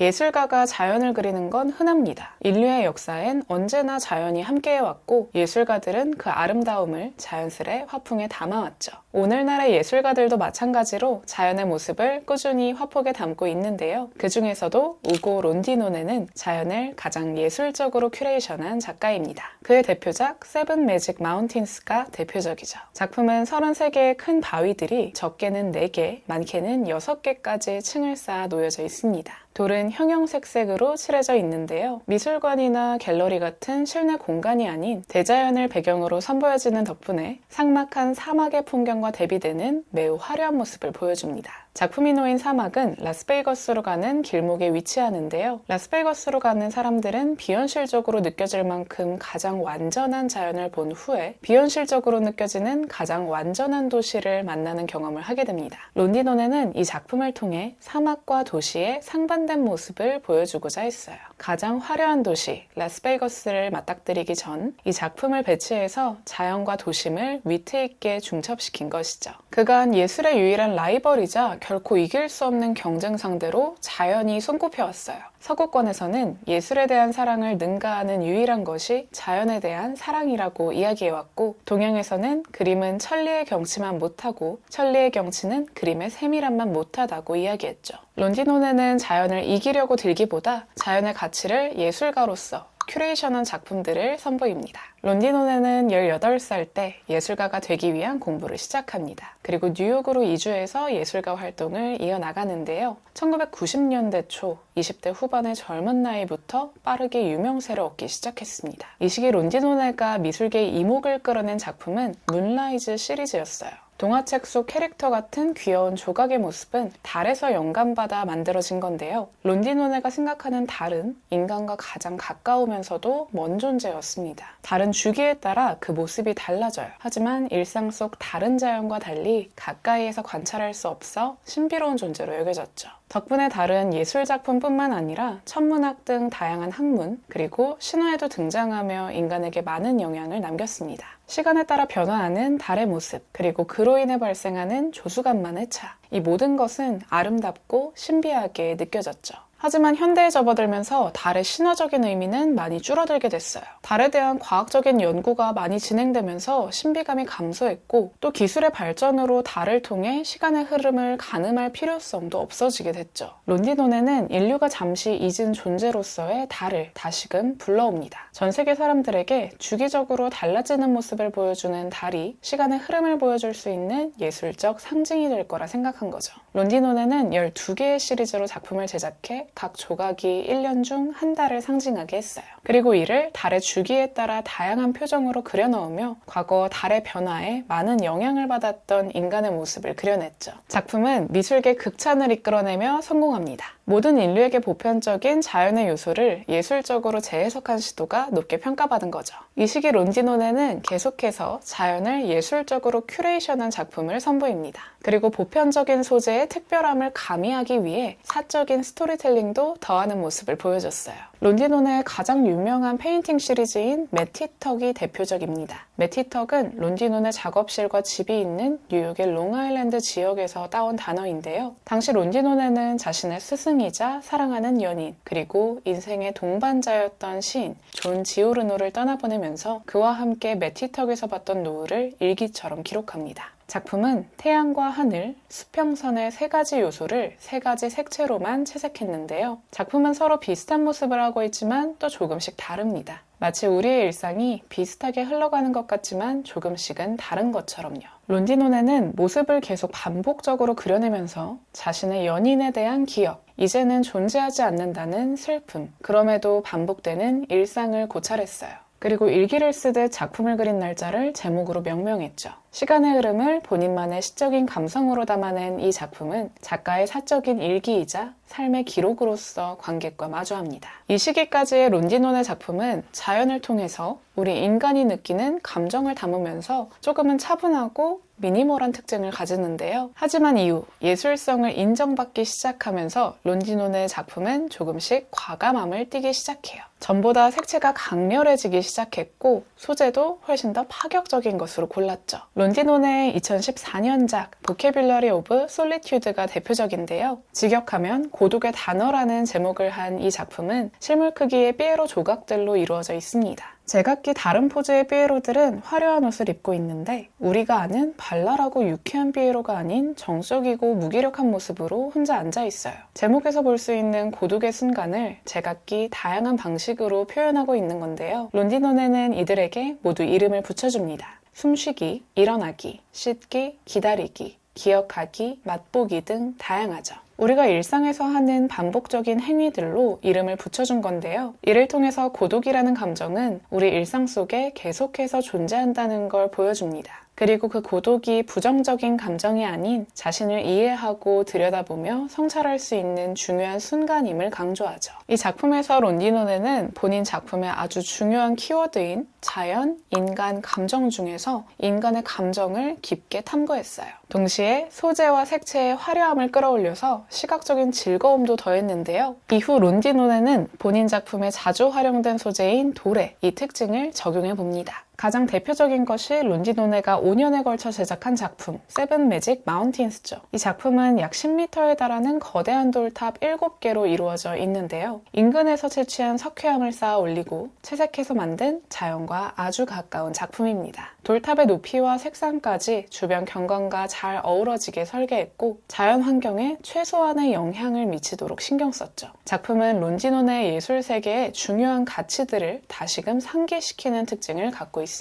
예술가가 자연을 그리는 건 흔합니다. 인류의 역사엔 언제나 자연이 함께해왔고 예술가들은 그 아름다움을 자연스레 화풍에 담아왔죠. 오늘날의 예술가들도 마찬가지로 자연의 모습을 꾸준히 화폭에 담고 있는데요. 그 중에서도 우고 론디노네는 자연을 가장 예술적으로 큐레이션한 작가입니다. 그의 대표작 세븐 매직 마운틴스가 대표적이죠. 작품은 33개의 큰 바위들이 적게는 4개, 많게는 6개까지 층을 쌓아 놓여져 있습니다. 돌은 형형색색으로 칠해져 있는데요. 미술관이나 갤러리 같은 실내 공간이 아닌 대자연을 배경으로 선보여지는 덕분에 삭막한 사막의 풍경과 대비되는 매우 화려한 모습을 보여줍니다. 작품이 놓인 사막은 라스베이거스로 가는 길목에 위치하는데요. 라스베이거스로 가는 사람들은 비현실적으로 느껴질 만큼 가장 완전한 자연을 본 후에 비현실적으로 느껴지는 가장 완전한 도시를 만나는 경험을 하게 됩니다. 론디노네는 이 작품을 통해 사막과 도시의 상반된 모습을 보여주고자 했어요. 가장 화려한 도시 라스베이거스를 맞닥뜨리기 전 이 작품을 배치해서 자연과 도심을 위트 있게 중첩시킨 것이죠. 그간 예술의 유일한 라이벌이자 결코 이길 수 없는 경쟁 상대로 자연이 손꼽혀왔어요. 서구권에서는 예술에 대한 사랑을 능가하는 유일한 것이 자연에 대한 사랑이라고 이야기해왔고, 동양에서는 그림은 천리의 경치만 못하고, 천리의 경치는 그림의 세밀함만 못하다고 이야기했죠. 론디노네는 자연을 이기려고 들기보다 자연의 가치를 예술가로서 큐레이션한 작품들을 선보입니다. 론디노네는 18살 때 예술가가 되기 위한 공부를 시작합니다. 그리고 뉴욕으로 이주해서 예술가 활동을 이어나가는데요. 1990년대 초 20대 후반의 젊은 나이부터 빠르게 유명세를 얻기 시작했습니다. 이 시기 론디노네가 미술계의 이목을 끌어낸 작품은 문라이즈 시리즈였어요. 동화책 속 캐릭터 같은 귀여운 조각의 모습은 달에서 영감받아 만들어진 건데요. 론디노네가 생각하는 달은 인간과 가장 가까우면서도 먼 존재였습니다. 달은 주기에 따라 그 모습이 달라져요. 하지만 일상 속 다른 자연과 달리 가까이에서 관찰할 수 없어 신비로운 존재로 여겨졌죠. 덕분에 달은 예술작품뿐만 아니라 천문학 등 다양한 학문, 그리고 신화에도 등장하며 인간에게 많은 영향을 남겼습니다. 시간에 따라 변화하는 달의 모습, 그리고 그로 인해 발생하는 조수간만의 차. 이 모든 것은 아름답고 신비하게 느껴졌죠. 하지만 현대에 접어들면서 달의 신화적인 의미는 많이 줄어들게 됐어요. 달에 대한 과학적인 연구가 많이 진행되면서 신비감이 감소했고 또 기술의 발전으로 달을 통해 시간의 흐름을 가늠할 필요성도 없어지게 됐죠. 론디노네는 인류가 잠시 잊은 존재로서의 달을 다시금 불러옵니다. 전 세계 사람들에게 주기적으로 달라지는 모습을 보여주는 달이 시간의 흐름을 보여줄 수 있는 예술적 상징이 될 거라 생각한 거죠. 론디노네는 12개의 시리즈로 작품을 제작해 각 조각이 1년 중 한 달을 상징하게 했어요. 그리고 이를 달의 주기에 따라 다양한 표정으로 그려 넣으며 과거 달의 변화에 많은 영향을 받았던 인간의 모습을 그려냈죠. 작품은 미술계 극찬을 이끌어내며 성공합니다. 모든 인류에게 보편적인 자연의 요소를 예술적으로 재해석한 시도가 높게 평가받은 거죠. 이 시기 론디노네는 계속해서 자연을 예술적으로 큐레이션한 작품을 선보입니다. 그리고 보편적인 소재의 특별함을 가미하기 위해 사적인 스토리텔링도 더하는 모습을 보여줬어요. 론디노네의 가장 유명한 페인팅 시리즈인 매티턱이 대표적입니다. 매티턱은 론디노네 작업실과 집이 있는 뉴욕의 롱아일랜드 지역에서 따온 단어인데요. 당시 론디노네는 자신의 스승이자 사랑하는 연인, 그리고 인생의 동반자였던 시인 존 지오르노를 떠나보내면서 그와 함께 매티턱에서 봤던 노을을 일기처럼 기록합니다. 작품은 태양과 하늘, 수평선의 세 가지 요소를 세 가지 색채로만 채색했는데요. 작품은 서로 비슷한 모습을 하고 있지만 또 조금씩 다릅니다. 마치 우리의 일상이 비슷하게 흘러가는 것 같지만 조금씩은 다른 것처럼요. 론디노네는 모습을 계속 반복적으로 그려내면서 자신의 연인에 대한 기억, 이제는 존재하지 않는다는 슬픔, 그럼에도 반복되는 일상을 고찰했어요. 그리고 일기를 쓰듯 작품을 그린 날짜를 제목으로 명명했죠. 시간의 흐름을 본인만의 시적인 감성으로 담아낸 이 작품은 작가의 사적인 일기이자 삶의 기록으로서 관객과 마주합니다. 이 시기까지의 론디논의 작품은 자연을 통해서 우리 인간이 느끼는 감정을 담으면서 조금은 차분하고 미니멀한 특징을 가지는데요. 하지만 이후 예술성을 인정받기 시작하면서 론디논의 작품은 조금씩 과감함을 띠기 시작해요. 전보다 색채가 강렬해지기 시작했고 소재도 훨씬 더 파격적인 것으로 골랐죠. 론디노네의 2014년작 보케뷸러리 오브 솔리튜드가 대표적인데요. 직역하면 고독의 단어라는 제목을 한 이 작품은 실물 크기의 삐에로 조각들로 이루어져 있습니다. 제각기 다른 포즈의 삐에로들은 화려한 옷을 입고 있는데 우리가 아는 발랄하고 유쾌한 삐에로가 아닌 정적이고 무기력한 모습으로 혼자 앉아 있어요. 제목에서 볼 수 있는 고독의 순간을 제각기 다양한 방식으로 표현하고 있는 건데요. 론디노네는 이들에게 모두 이름을 붙여줍니다. 숨쉬기, 일어나기, 씻기, 기다리기, 기억하기, 맛보기 등 다양하죠. 우리가 일상에서 하는 반복적인 행위들로 이름을 붙여준 건데요. 이를 통해서 고독이라는 감정은 우리 일상 속에 계속해서 존재한다는 걸 보여줍니다. 그리고 그 고독이 부정적인 감정이 아닌 자신을 이해하고 들여다보며 성찰할 수 있는 중요한 순간임을 강조하죠. 이 작품에서 론디노네는 본인 작품의 아주 중요한 키워드인 자연, 인간, 감정 중에서 인간의 감정을 깊게 탐구했어요. 동시에 소재와 색채의 화려함을 끌어올려서 시각적인 즐거움도 더했는데요. 이후 론디노네는 본인 작품에 자주 활용된 소재인 돌에 이 특징을 적용해 봅니다. 가장 대표적인 것이 론디노네가 5년에 걸쳐 제작한 작품 세븐 매직 마운틴스죠. 이 작품은 약 10m에 달하는 거대한 돌탑 7개로 이루어져 있는데요. 인근에서 채취한 석회암을 쌓아 올리고 채색해서 만든 자연과 아주 가까운 작품입니다. 돌탑의 높이와 색상까지 주변 경관과 잘 어우러지게 설계했고 자연 환경에 최소한의 영향을 미치도록 신경 썼죠. 작품은 론디노네의 예술 세계의 중요한 가치들을 다시금 상기시키는 특징을 갖고 있습니다.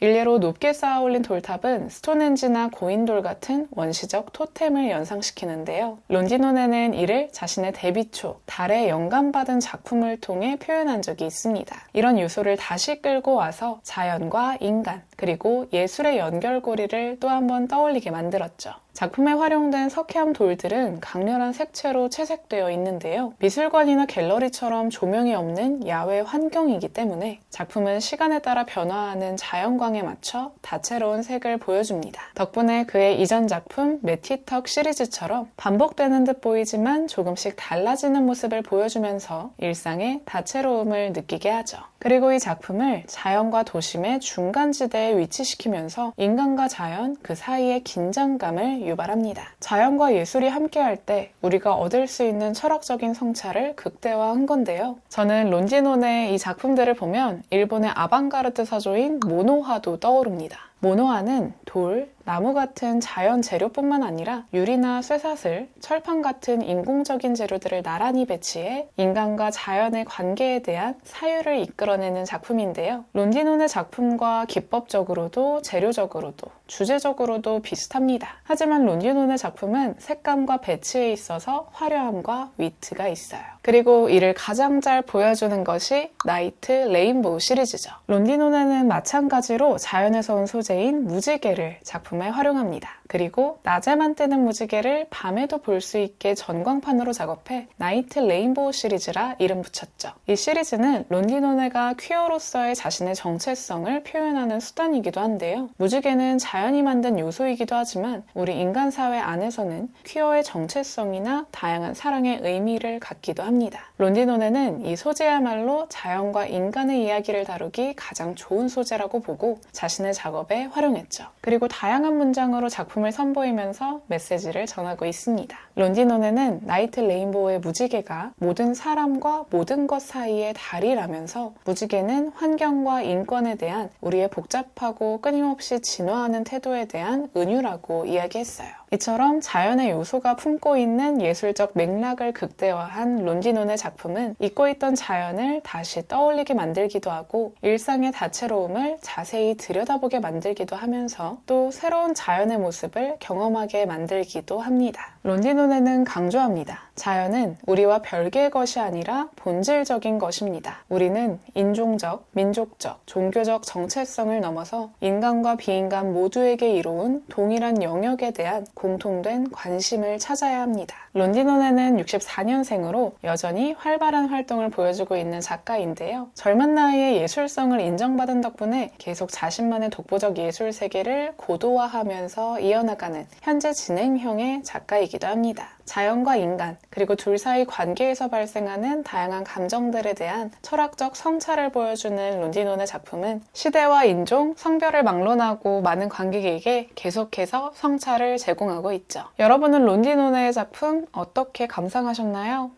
일례로 높게 쌓아 올린 돌탑은 스톤헨지나 고인돌 같은 원시적 토템을 연상시키는데요. 론디노네는 이를 자신의 데뷔초 달에 영감받은 작품을 통해 표현한 적이 있습니다. 이런 요소를 다시 끌고 와서 자연과 인간 그리고 예술의 연결고리를 또 한 번 떠올리게 만들었죠. 작품에 활용된 석회암 돌들은 강렬한 색채로 채색되어 있는데요. 미술관이나 갤러리처럼 조명이 없는 야외 환경이기 때문에 작품은 시간에 따라 변화하는 자연광에 맞춰 다채로운 색을 보여줍니다. 덕분에 그의 이전 작품 메티턱 시리즈처럼 반복되는 듯 보이지만 조금씩 달라지는 모습을 보여주면서 일상의 다채로움을 느끼게 하죠. 그리고 이 작품을 자연과 도심의 중간지대에 위치시키면서 인간과 자연 그 사이의 긴장감을 유발합니다. 자연과 예술이 함께할 때 우리가 얻을 수 있는 철학적인 성찰을 극대화한 건데요. 저는 론지노네의 이 작품들을 보면 일본의 아방가르드 사조인 모노화도 떠오릅니다. 모노화는 돌, 나무 같은 자연 재료뿐만 아니라 유리나 쇠사슬, 철판 같은 인공적인 재료들을 나란히 배치해 인간과 자연의 관계에 대한 사유를 이끌어내는 작품인데요. 론디논의 작품과 기법적으로도 재료적으로도 주제적으로도 비슷합니다. 하지만 론디논의 작품은 색감과 배치에 있어서 화려함과 위트가 있어요. 그리고 이를 가장 잘 보여주는 것이 나이트 레인보우 시리즈죠. 론디논에는 마찬가지로 자연에서 온 소재인 무지개를 작품 에 활용합니다. 그리고 낮에만 뜨는 무지개를 밤에도 볼 수 있게 전광판으로 작업해 나이트 레인보우 시리즈라 이름 붙였죠. 이 시리즈는 론디노네가 퀴어로서의 자신의 정체성을 표현하는 수단이기도 한데요. 무지개는 자연이 만든 요소이기도 하지만 우리 인간 사회 안에서는 퀴어의 정체성이나 다양한 사랑의 의미를 갖기도 합니다. 론디노네는 이 소재야말로 자연과 인간의 이야기를 다루기 가장 좋은 소재라고 보고 자신의 작업에 활용했죠. 그리고 다양한 문장으로 작품 을 선보이면서 메시지를 전하고 있습니다. 론디노네는 나이트 레인보우의 무지개가 모든 사람과 모든 것 사이의 달이라면서 무지개는 환경과 인권에 대한 우리의 복잡하고 끊임없이 진화하는 태도에 대한 은유라고 이야기했어요. 이처럼 자연의 요소가 품고 있는 예술적 맥락을 극대화한 론디논의 작품은 잊고 있던 자연을 다시 떠올리게 만들기도 하고 일상의 다채로움을 자세히 들여다보게 만들기도 하면서 또 새로운 자연의 모습을 경험하게 만들기도 합니다. 론디논에는 강조합니다. 자연은 우리와 별개의 것이 아니라 본질적인 것입니다. 우리는 인종적, 민족적, 종교적 정체성을 넘어서 인간과 비인간 모두에게 이로운 동일한 영역에 대한 공통된 관심을 찾아야 합니다. 론디논에는 64년생으로 여전히 활발한 활동을 보여주고 있는 작가인데요. 젊은 나이에 예술성을 인정받은 덕분에 계속 자신만의 독보적 예술 세계를 고도화하면서 이어나가는 현재 진행형의 작가이기도 주제이기도 합니다. 자연과 인간, 그리고 둘 사이 관계에서 발생하는 다양한 감정들에 대한 철학적 성찰을 보여주는 론디논의 작품은 시대와 인종, 성별을 막론하고 많은 관객에게 계속해서 성찰을 제공하고 있죠. 여러분은 론디논의 작품 어떻게 감상하셨나요?